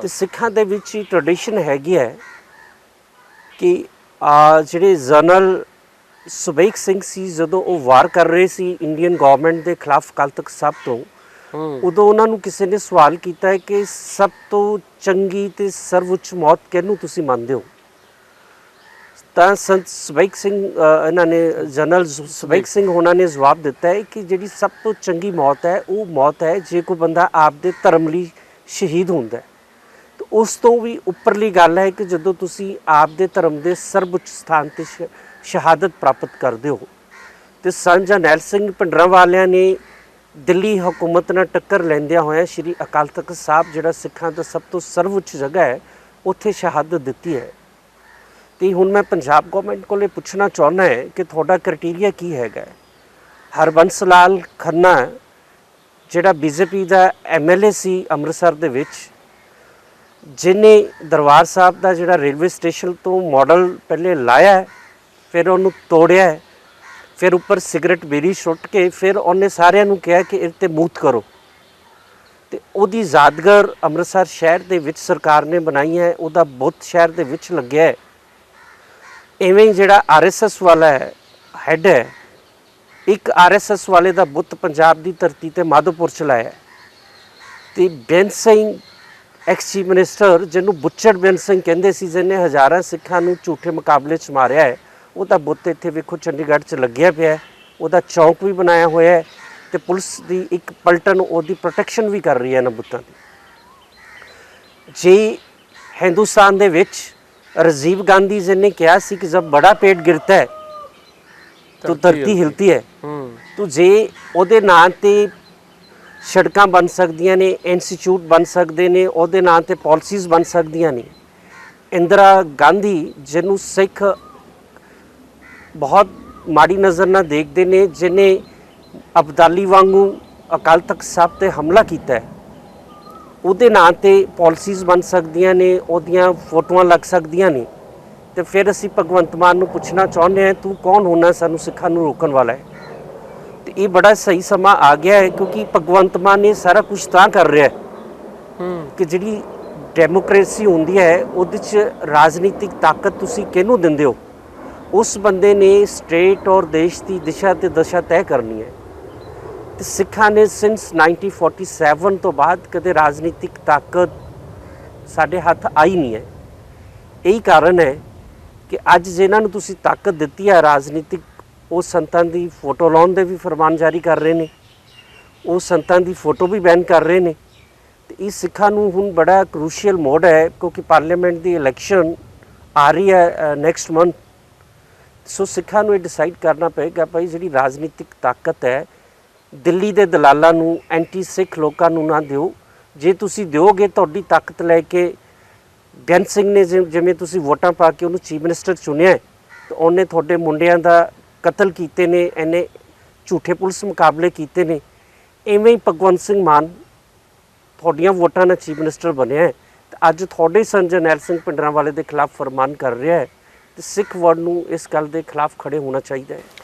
ਤੇ ਸਿੱਖਾਂ ਦੇ ਵਿੱਚ ਹੀ ਟ੍ਰੈਡੀਸ਼ਨ ਹੈਗੀ ਹੈ ਕਿ ਆ ਜਿਹੜੇ ਜਨਰਲ ਸੁਬੇਕ ਸਿੰਘ ਸੀ ਜਦੋਂ ਉਹ ਵਾਰ ਕਰ ਰਹੇ ਸੀ ਇੰਡੀਅਨ ਗਵਰਨਮੈਂਟ ਦੇ ਖਿਲਾਫ ਅਕਾਲ ਤਖਤ ਸਾਹਿਬ ਤੋਂ ਉਦੋਂ ਉਹਨਾਂ ਨੂੰ ਕਿਸੇ ਨੇ ਸਵਾਲ ਕੀਤਾ ਹੈ ਕਿ ਸਭ ਤੋਂ ਚੰਗੀ ਤੇ ਸਰਵਉੱਚ ਮੌਤ ਕਿਹਨੂੰ ਤੁਸੀਂ ਮੰਨਦੇ ਹੋ? ਤਾਂ ਸੰਤ ਸੁਬੇਕ ਸਿੰਘ ਇਹਨਾਂ ਨੇ ਜਨਰਲ ਸੁਬੇਕ ਸਿੰਘ ਉਹਨਾਂ ਨੇ ਜਵਾਬ ਦਿੱਤਾ ਹੈ ਕਿ ਜਿਹੜੀ ਸਭ ਤੋਂ ਚੰਗੀ ਮੌਤ ਹੈ ਉਹ ਮੌਤ ਹੈ ਜੇ ਕੋਈ ਬੰਦਾ ਆਪ ਦੇ ਧਰਮ ਲਈ ਸ਼ਹੀਦ ਹੁੰਦਾ ਹੈ। ਉਸ ਤੋਂ ਵੀ ਉੱਪਰਲੀ ਗੱਲ ਹੈ ਕਿ ਜਦੋਂ ਤੁਸੀਂ ਆਪ ਦੇ ਧਰਮ ਦੇ ਸਰਵਉੱਚ ਸਥਾਨ ਤੇ ਸ਼ਹਾਦਤ ਪ੍ਰਾਪਤ ਕਰਦੇ ਹੋ, ਤੇ ਸੰਤ ਜਨੈਲ ਸਿੰਘ ਭਿੰਡਰਾਂ ਵਾਲਿਆਂ ਨੇ ਦਿੱਲੀ ਹਕੂਮਤ ਨਾਲ ਟੱਕਰ ਲੈਂਦਿਆਂ ਹੋਇਆ ਸ਼੍ਰੀ ਅਕਾਲ ਤਖਤ ਸਾਹਿਬ ਜਿਹੜਾ ਸਿੱਖਾਂ ਦਾ ਸਭ ਤੋਂ ਸਰਵਉੱਚ ਜਗ੍ਹਾ ਹੈ, ਉੱਥੇ ਸ਼ਹਾਦਤ ਦਿੱਤੀ ਹੈ। ਤੇ ਹੁਣ ਮੈਂ ਪੰਜਾਬ ਗਵਰਨਮੈਂਟ ਕੋਲੇ ਪੁੱਛਣਾ ਚਾਹੁੰਦਾ ਹੈ ਕਿ ਤੁਹਾਡਾ ਕ੍ਰਾਈਟੇਰੀਆ ਕੀ ਹੈਗਾ? ਹਰਬੰਸ ਲਾਲ ਖੰਨਾ, ਜਿਹੜਾ ਬੀਜੇਪੀ ਦਾ ਐਮਐਲਏ ਸੀ ਅੰਮ੍ਰਿਤਸਰ ਦੇ ਵਿੱਚ ਜਿਨੇ ਦਰਬਾਰ ਸਾਹਿਬ ਦਾ ਜਿਹੜਾ ਰੇਲਵੇ ਸਟੇਸ਼ਨ ਤੋਂ ਮਾਡਲ ਪਹਿਲੇ ਲਾਇਆ ਫਿਰ ਉਹਨੂੰ ਤੋੜਿਆ ਫਿਰ ਉੱਪਰ ਸਿਗਰਟ ਬੀੜੀ ਸੁੱਟ ਕੇ ਫਿਰ ਉਹਨੇ ਸਾਰਿਆਂ ਨੂੰ ਕਿਹਾ ਕਿ ਇਹ ਤੇ ਮੂਤ ਕਰੋ ਤੇ ਉਹਦੀ ਯਾਦਗਾਰ ਅੰਮ੍ਰਿਤਸਰ ਸ਼ਹਿਰ ਦੇ ਵਿੱਚ ਸਰਕਾਰ ਨੇ ਬਣਾਈ ਹੈ, ਉਹਦਾ ਬੁੱਤ ਸ਼ਹਿਰ ਦੇ ਵਿੱਚ ਲੱਗਿਆ ਹੈ ਐਵੇਂ ਹੀ ਜਿਹੜਾ ਆਰਐਸਐਸ ਵਾਲਾ ਹੈ, ਹੈਡ ਹੈ, ਇੱਕ ਆਰਐਸਐਸ ਵਾਲੇ ਦਾ ਬੁੱਤ ਪੰਜਾਬ ਦੀ ਧਰਤੀ ਤੇ ਮਾਧੋਪੁਰ ਚ ਲਾਇਆ ਹੈ। ਤੇ Beant Singh ex chief minister ਜਿਹਨੂੰ ਬੁੱਚੜ ਬੇਨ ਸਿੰਘ ਕਹਿੰਦੇ ਸੀ ਜਿਹਨੇ ਹਜ਼ਾਰਾਂ ਸਿੱਖਾਂ ਨੂੰ ਝੂਠੇ ਮੁਕਾਬਲੇ 'ਚ ਮਾਰਿਆ ਹੈ ਉਹਦਾ ਬੁੱਤ ਇੱਥੇ ਵੇਖੋ ਚੰਡੀਗੜ੍ਹ 'ਚ ਲੱਗਿਆ ਪਿਆ ਹੈ ਉਹਦਾ ਚੌਕ ਵੀ ਬਣਾਇਆ ਹੋਇਆ ਹੈ ਤੇ ਪੁਲਿਸ ਦੀ ਇੱਕ ਪਲਟਨ ਉਹਦੀ ਪ੍ਰੋਟੈਕਸ਼ਨ ਵੀ ਕਰ ਰਹੀ ਹੈ ਨਾ ਬੁੱਤਾਂ ਦੀ। ਜੇ ਹਿੰਦੁਸਤਾਨ ਦੇ ਵਿੱਚ ਰਾਜੀਵ ਗਾਂਧੀ ਜੀ ਨੇ ਕਿਹਾ ਸੀ ਕਿ ਜਦ ਬੜਾ ਪੇਟ ਗਿਰਤਾ ਹੈ ਤਾਂ ਧਰਤੀ ਹਿਲਤੀ ਹੈ। ਹੂੰ। ਤੋ ਜੇ ਉਹਦੇ ਨਾਂ ਤੇ ਸੜਕਾਂ ਬਣ ਸਕਦੀਆਂ ਨੇ ਇੰਸਟੀਚਿਊਟ ਬਣ ਸਕਦੇ ਨੇ, ਉਹਦੇ ਨਾਂ ਤੇ ਪਾਲਿਸੀਜ਼ ਬਣ ਸਕਦੀਆਂ ਨੇ। ਇੰਦਰਾ ਗਾਂਧੀ, ਜਿਹਨੂੰ ਸਿੱਖ ਬਹੁਤ ਮਾੜੀ ਨਜ਼ਰ ਨਾਲ ਦੇਖਦੇ ਨੇ ਜਿਨੇ ਅਬਦਾਲੀ ਵਾਂਗੂ ਅਕਾਲ ਤਖਤ ਸਾਹਿਬ ਤੇ ਹਮਲਾ ਕੀਤਾ ਹੈ। ਉਹਦੇ ਨਾਂ ਤੇ ਪਾਲਿਸੀਜ਼ ਬਣ ਸਕਦੀਆਂ ਨੇ, ਉਹਦੀਆਂ ਫੋਟੋਆਂ ਲੱਗ ਸਕਦੀਆਂ ਨੇ। ਤੇ ਫਿਰ ਅਸੀਂ ਭਗਵੰਤ ਮਾਨ ਨੂੰ ਪੁੱਛਣਾ ਚਾਹੁੰਦੇ ਹਾਂ, ਤੂੰ ਕੌਣ ਹੋਣਾ ਸਾਨੂੰ ਸਿੱਖਾਂ ਨੂੰ ਰੋਕਣ ਵਾਲਾ ਹੈ? ਤੇ ਇਹ ਬੜਾ ਸਹੀ ਸਮਾਂ ਆ ਗਿਆ ਹੈ ਕਿਉਂਕਿ ਭਗਵੰਤ ਮਾਨ ਇਹ ਸਾਰਾ ਕੁਝ ਤਾਂ ਕਰ ਰਿਹਾ ਹੈ ਹੂੰ। ਕਿ ਜਿਹੜੀ ਡੈਮੋਕ੍ਰੇਸੀ ਹੁੰਦੀ ਹੈ ਉਹਦੇ 'ਚ ਰਾਜਨੀਤਿਕ ਤਾਕਤ ਤੁਸੀਂ ਕਿਹਨੂੰ ਦਿੰਦੇ ਹੋ? ਉਸ ਬੰਦੇ ਨੇ ਸਟੇਟ ਔਰ ਦੇਸ਼ ਦੀ ਦਿਸ਼ਾ ਤੇ ਦਸ਼ਾ ਤੈਅ ਕਰਨੀ ਹੈ। ਤੇ ਸਿੱਖਾਂ ਨੇ ਸਿੰਸ 1947 ਤੋਂ ਬਾਅਦ ਕਦੇ ਰਾਜਨੀਤਿਕ ਤਾਕਤ ਸਾਡੇ ਹੱਥ ਆਈ ਨਹੀਂ ਹੈ। ਇਹੀ ਕਾਰਨ ਹੈ ਕਿ ਅੱਜ ਜਿਨ੍ਹਾਂ ਨੂੰ ਤੁਸੀਂ ਤਾਕਤ ਦਿੱਤੀ ਹੈ ਰਾਜਨੀਤਿਕ ਉਹ ਸੰਤਾਂ ਦੀ ਫੋਟੋ ਲਾਉਣ ਦੇ ਵੀ ਫਰਮਾਨ ਜਾਰੀ ਕਰ ਰਹੇ ਨੇ। ਉਹ ਸੰਤਾਂ ਦੀ ਫੋਟੋ ਵੀ ਬੈਨ ਕਰ ਰਹੇ ਨੇ। ਤੇ ਇਹ ਸਿੱਖਾਂ ਨੂੰ ਹੁਣ ਬੜਾ ਕ੍ਰੂਸ਼ੀਅਲ ਮੋਡ ਹੈ, ਕਿਉਂਕਿ ਪਾਰਲੀਮੈਂਟ ਦੀ ਇਲੈਕਸ਼ਨ ਆ ਰਹੀ ਹੈ ਨੈਕਸਟ ਮੰਥ ਸੋ ਸਿੱਖਾਂ ਨੂੰ ਇਹ ਡਿਸਾਈਡ ਕਰਨਾ ਪਏਗਾ ਭਾਈ ਜਿਹੜੀ ਰਾਜਨੀਤਿਕ ਤਾਕਤ ਹੈ, ਦਿੱਲੀ ਦੇ ਦਲਾਲਾਂ ਨੂੰ ਐਂਟੀ ਸਿੱਖ ਲੋਕਾਂ ਨੂੰ ਨਾ ਦਿਓ। ਜੇ ਤੁਸੀਂ ਦਿਓਗੇ ਤੁਹਾਡੀ ਤਾਕਤ ਲੈ ਕੇ ਬੇਅੰਤ ਸਿੰਘ ਨੇ ਜਿ- ਜਿਵੇਂ ਤੁਸੀਂ ਵੋਟਾਂ ਪਾ ਕੇ ਉਹਨੂੰ ਚੀਫ ਮਿਨਿਸਟਰ ਚੁਣਿਆ ਤਾਂ ਉਹਨੇ ਤੁਹਾਡੇ ਮੁੰਡਿਆਂ ਦਾ ਕਤਲ ਕੀਤੇ ਨੇ ਇਹਨੇ ਝੂਠੇ ਪੁਲਿਸ ਮੁਕਾਬਲੇ ਕੀਤੇ ਨੇ ਐਵੇਂ ਹੀ ਭਗਵੰਤ ਸਿੰਘ ਮਾਨ ਤੁਹਾਡੀਆਂ ਵੋਟਾਂ ਨਾਲ ਚੀਫ ਮਿਨਿਸਟਰ ਬਣਿਆ ਹੈ। ਤੇ ਅੱਜ ਤੁਹਾਡੇ ਸੰਤ ਜਰਨੈਲ ਸਿੰਘ ਪਿੰਡਰਾਂ ਵਾਲੇ ਦੇ ਖਿਲਾਫ ਫਰਮਾਨ ਕਰ ਰਿਹਾ ਹੈ ਤੇ ਸਿੱਖ ਵਰਡ ਨੂੰ ਇਸ ਗੱਲ ਦੇ ਖਿਲਾਫ ਖੜੇ ਹੋਣਾ ਚਾਹੀਦਾ ਹੈ।